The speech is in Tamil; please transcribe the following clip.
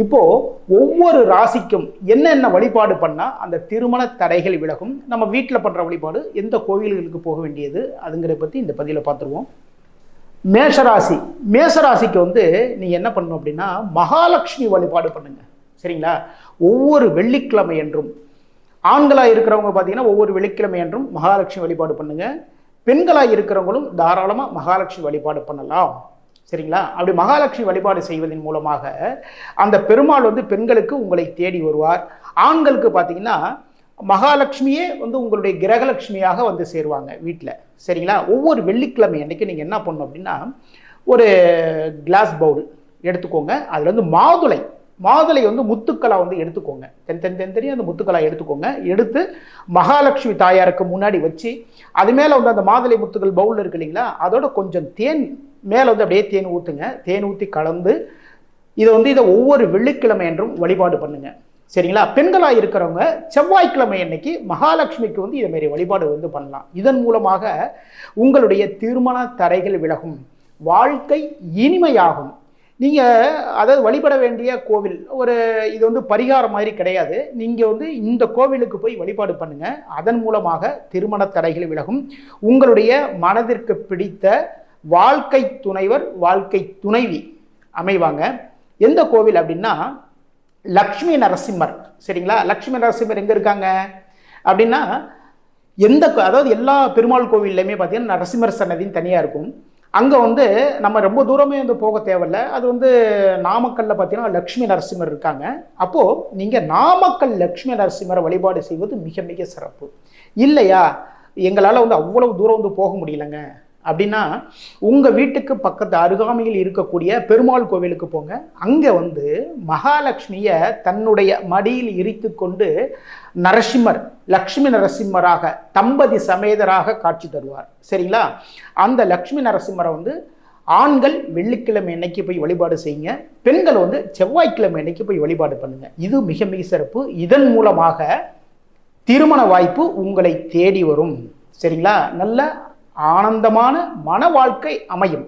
இப்போ ஒவ்வொரு ராசிக்கும் என்னென்ன வழிபாடு பண்ணால் அந்த திருமண தடைகள் விலகும்? நம்ம வீட்டில் பண்ணுற வழிபாடு எந்த கோவில்களுக்கு போக வேண்டியது? அதுங்கிறத பற்றி இந்த பதிவில் பார்த்துருவோம் மேஷராசி. மேஷராசிக்கு வந்து நீங்கள் என்ன பண்ணணும் அப்படின்னா மகாலட்சுமி வழிபாடு பண்ணுங்க. சரிங்களா? ஒவ்வொரு வெள்ளிக்கிழமை என்றும் ஆண்களாக இருக்கிறவங்க பார்த்தீங்கன்னா ஒவ்வொரு வெள்ளிக்கிழமை என்றும் மகாலட்சுமி வழிபாடு பண்ணுங்க. பெண்களாக இருக்கிறவங்களும் தாராளமாக மகாலட்சுமி வழிபாடு பண்ணலாம். சரிங்களா? அப்படி மகாலட்சுமி வழிபாடு செய்வதன் மூலமாக அந்த பெருமாள் வந்து பெண்களுக்கு உங்களை தேடி வருவார். ஆண்களுக்கு பார்த்தீங்கன்னா மகாலட்சுமியே வந்து உங்களுடைய கிரகலட்சுமியாக வந்து சேருவாங்க வீட்டில் சரிங்களா? ஒவ்வொரு வெள்ளிக்கிழமை அன்றைக்கி நீங்கள் என்ன பண்ணணும் அப்படின்னா ஒரு கிளாஸ் பவுல் எடுத்துக்கோங்க. அதில் வந்து மாதுளை மாதுளை வந்து முத்துக்களா வந்து எடுத்துக்கோங்க. தென் தென் தென் தெரியும் அந்த முத்துக்களா எடுத்துக்கோங்க. எடுத்து மகாலட்சுமி தாயாருக்கு முன்னாடி வச்சு அது மேலே வந்து அந்த மாதுளை முத்துக்கள் பவுல் இருக்கு இல்லைங்களா? அதோட கொஞ்சம் தேன் மேலே வந்து அப்படியே தேன் ஊற்றுங்க தேன் ஊற்றி கலந்து இதை வந்து இதை ஒவ்வொரு வெள்ளிக்கிழமை என்றும் வழிபாடு பண்ணுங்க. சரிங்களா? பெண்களாக இருக்கிறவங்க செவ்வாய்க்கிழமை அன்னைக்கு மகாலட்சுமிக்கு வந்து இதுமாரி வழிபாடு வந்து பண்ணலாம். இதன் மூலமாக உங்களுடைய திருமண தடைகள் விலகும். வாழ்க்கை இனிமையாகும். நீங்கள் அதாவது வழிபட வேண்டிய கோவில் ஒரு இது வந்து பரிகாரம் மாதிரி கிடையாது. நீங்கள் வந்து இந்த கோவிலுக்கு போய் வழிபாடு பண்ணுங்கள் அதன் மூலமாக திருமண தடைகள் விலகும். உங்களுடைய மனதிற்கு பிடித்த வாழ்க்கை துணைவர் வாழ்க்கை துணைவி அமைவாங்க. எந்த கோவில் அப்படின்னா லக்ஷ்மி நரசிம்மர். சரிங்களா? லக்ஷ்மி நரசிம்மர் எங்கே இருக்காங்க? அப்படின்னா எந்த அதாவது எல்லா பெருமாள் கோவில்லையுமே பார்த்தீங்கன்னா நரசிம்மர் சன்னதின்னு தனியாக இருக்கும். அங்கே வந்து நம்ம ரொம்ப தூரமே வந்து போக தேவையில்ல. அது வந்து நாமக்கல்ல பார்த்தீங்கன்னா லக்ஷ்மி நரசிம்மர் இருக்காங்க. அப்போது நீங்கள் நாமக்கல் லக்ஷ்மி நரசிம்மரை வழிபாடு செய்வது மிக மிக சிறப்பு. இல்லையா? எங்களால் வந்து அவ்வளவு தூரம் வந்து போக முடியலங்க. அப்படின்னா உங்கள் வீட்டுக்கு பக்கத்து அருகாமையில் இருக்கக்கூடிய பெருமாள் கோவிலுக்கு போங்க. அங்கே வந்து மகாலட்சுமியை தன்னுடைய மடியில் இரித்து கொண்டு நரசிம்மர் லக்ஷ்மி நரசிம்மராக தம்பதி சமேதராக காட்சி தருவார். சரிங்களா? அந்த லக்ஷ்மி நரசிம்மரை வந்து ஆண்கள் வெள்ளிக்கிழமை அன்னைக்கு போய் வழிபாடு செய்யுங்க. பெண்கள் வந்து செவ்வாய்க்கிழமை அன்னைக்கு போய் வழிபாடு பண்ணுங்க. இது மிக மிக சிறப்பு. இதன் மூலமாக திருமண வாய்ப்பு உங்களை தேடி வரும். சரிங்களா? நல்ல ஆனந்தமான மன வாழ்க்கை அமையும்.